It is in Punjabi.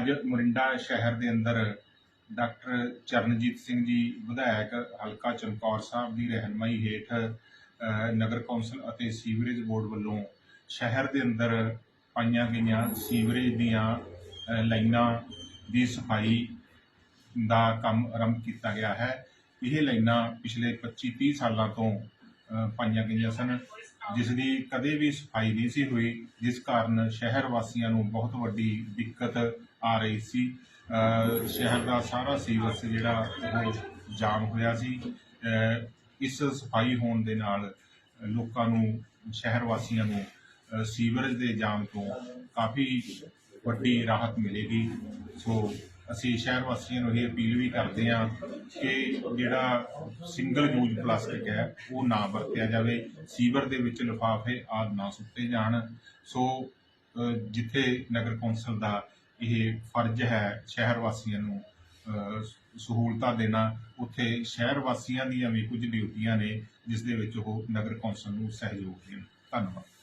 ਅੱਜ ਮੋਰਿੰਡਾ ਸ਼ਹਿਰ ਦੇ ਅੰਦਰ ਡਾਕਟਰ ਚਰਨਜੀਤ ਸਿੰਘ ਜੀ, ਵਿਧਾਇਕ ਹਲਕਾ ਚਮਕੌਰ ਸਾਹਿਬ ਦੀ ਰਹਿਨਮਾਈ ਹੇਠ ਨਗਰ ਕੌਂਸਲ ਅਤੇ ਸੀਵਰੇਜ ਬੋਰਡ ਵੱਲੋਂ ਸ਼ਹਿਰ ਦੇ ਅੰਦਰ ਪਾਈਆਂ ਗਈਆਂ ਸੀਵਰੇਜ ਦੀਆਂ ਲਾਈਨਾਂ ਦੀ ਸਫ਼ਾਈ ਦਾ ਕੰਮ ਆਰੰਭ ਕੀਤਾ ਗਿਆ ਹੈ। ਇਹ ਲਾਈਨਾਂ ਪਿਛਲੇ 25-30 ਸਾਲਾਂ ਤੋਂ ਪਾਈਆਂ ਗਈਆਂ ਸਨ, ਜਿਸ ਦੀ ਕਦੇ ਵੀ ਸਫ਼ਾਈ ਨਹੀਂ ਸੀ ਹੋਈ, ਜਿਸ ਕਾਰਨ ਸ਼ਹਿਰ ਵਾਸੀਆਂ ਨੂੰ ਬਹੁਤ ਵੱਡੀ ਦਿੱਕਤ ਆ ਰਹੀ ਸੀ। ਸ਼ਹਿਰ ਦਾ ਸਾਰਾ ਸੀਵਰਸ ਜਿਹੜਾ ਉਹ ਜਾਮ ਹੋਇਆ ਸੀ। ਇਸ ਸਫ਼ਾਈ ਹੋਣ ਦੇ ਨਾਲ ਲੋਕਾਂ ਨੂੰ ਸ਼ਹਿਰ ਵਾਸੀਆਂ ਨੂੰ ਸੀਵਰੇਜ ਦੇ ਜਾਮ ਤੋਂ ਕਾਫੀ ਵੱਡੀ ਰਾਹਤ ਮਿਲੇਗੀ। ਸੋ ਅਸੀਂ ਸ਼ਹਿਰ ਵਾਸੀਆਂ ਨੂੰ ਇਹ ਅਪੀਲ ਵੀ ਕਰਦੇ ਹਾਂ ਕਿ ਜਿਹੜਾ ਸਿੰਗਲ ਯੂਜ਼ ਪਲਾਸਟਿਕ ਹੈ, ਉਹ ਨਾ ਵਰਤਿਆ ਜਾਵੇ। ਸੀਵਰ ਦੇ ਵਿੱਚ ਲਿਫਾਫੇ ਆਦਿ ਨਾ ਸੁੱਟੇ ਜਾਣ। ਸੋ ਜਿੱਥੇ ਨਗਰ ਕੌਂਸਲ ਦਾ ਇਹ ਫਰਜ਼ ਹੈ ਸ਼ਹਿਰ ਵਾਸੀਆਂ ਨੂੰ ਸਹੂਲਤਾਂ ਦੇਣਾ। ਉੱਥੇ ਸ਼ਹਿਰ ਵਾਸੀਆਂ ਦੀਆਂ ਵੀ ਕੁਝ ਡਿਊਟੀਆਂ ਨੇ, ਜਿਸ ਦੇ ਵਿੱਚ ਉਹ ਨਗਰ ਕੌਂਸਲ ਨੂੰ ਸਹਿਯੋਗ ਦੇਣ। ਧੰਨਵਾਦ।